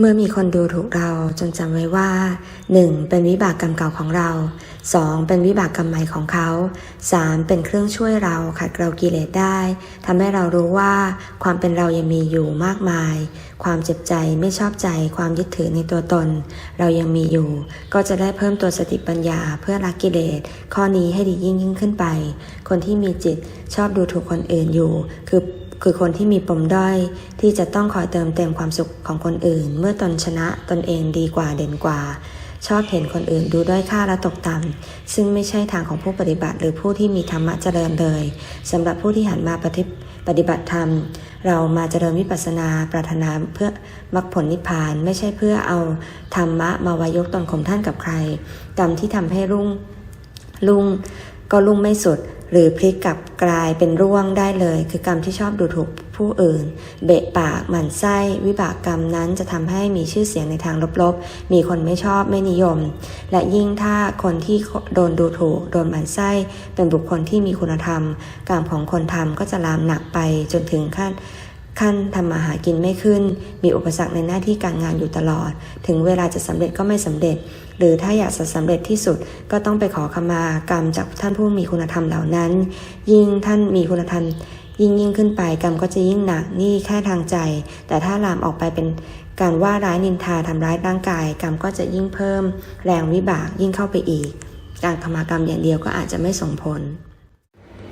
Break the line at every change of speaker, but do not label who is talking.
เมื่อมีคนดูถูกเราจงจำไว้ว่า 1. เป็นวิบากกรรมเก่าของเรา 2. เป็นวิบากกรรมใหม่ของเขา 3. เป็นเครื่องช่วยเราขัดเกลากิเลสได้ทำให้เรารู้ว่าความเป็นเรายังมีอยู่มากมาย ความเจ็บใจไม่ชอบใจความยึดถือในตัวตน เรายังมีอยู่ ก็จะได้เพิ่มตัวสติปัญญาเพื่อละกิเลส ข้อนี้ให้ดียิ่งยิ่งขึ้นไป คนที่มีจิตชอบดูถูกคนอื่นอยู่ คือ คือคนที่มีปมด้อยที่จะต้องคอยเติมเต็มความสุขของคนอื่น เมื่อตนชนะตนเองดีกว่าเด่นกว่า ชอบเห็นคนอื่นดูด้อยค่าและตกต่ำซึ่งไม่ใช่ทางของผู้ปฏิบัติหรือผู้ที่มีธรรมะเจริญเลยสำหรับผู้ที่หันมาปฏิปฏิบัติธรรม เรามาเจริญวิปัสสนาปรารถนาเพื่อมรรคผลนิพพาน ไม่ใช่เพื่อเอาธรรมะมาวายกตนข่มท่านกับใครกรรมที่ทำให้รุ่งลุ่งก็ลุ่งไม่สุด หรือพลิกกลับกลายเป็นร่วงได้เลย คือกรรมที่ชอบดูถูกผู้อื่น เบะปากหมั่นไส้วิบากกรรมนั้นจะทำให้มีชื่อเสียงในทางลบๆ มีคนไม่ชอบไม่นิยม และยิ่งถ้าคนที่โดนดูถูก โดนหมั่นไส้เป็นบุคคลที่มีคุณธรรม กรรมของคนทำก็จะลามหนักไปจนถึงขั้น ขั้นทำมาหากินไม่ขึ้น มีอุปสรรคในหน้าที่การงานอยู่ตลอด ถึงเวลาจะสำเร็จก็ไม่สำเร็จ หรือถ้าอยากจะสำเร็จที่สุดก็ต้องไปขอขมากรรมจากท่านผู้มีคุณธรรมเหล่านั้น ยิ่งท่านมีคุณธรรมยิ่งยิ่งขึ้นไปกรรมก็จะยิ่งหนักนี่แค่ทางใจ แต่ถ้าลามออกไปเป็นการว่าร้ายนินทาทำร้ายร่างกาย กรรมก็จะยิ่งเพิ่ม แรงวิบากยิ่งเข้าไปอีก การขมากรรมอย่างเดียวก็อาจจะไม่ส่งผล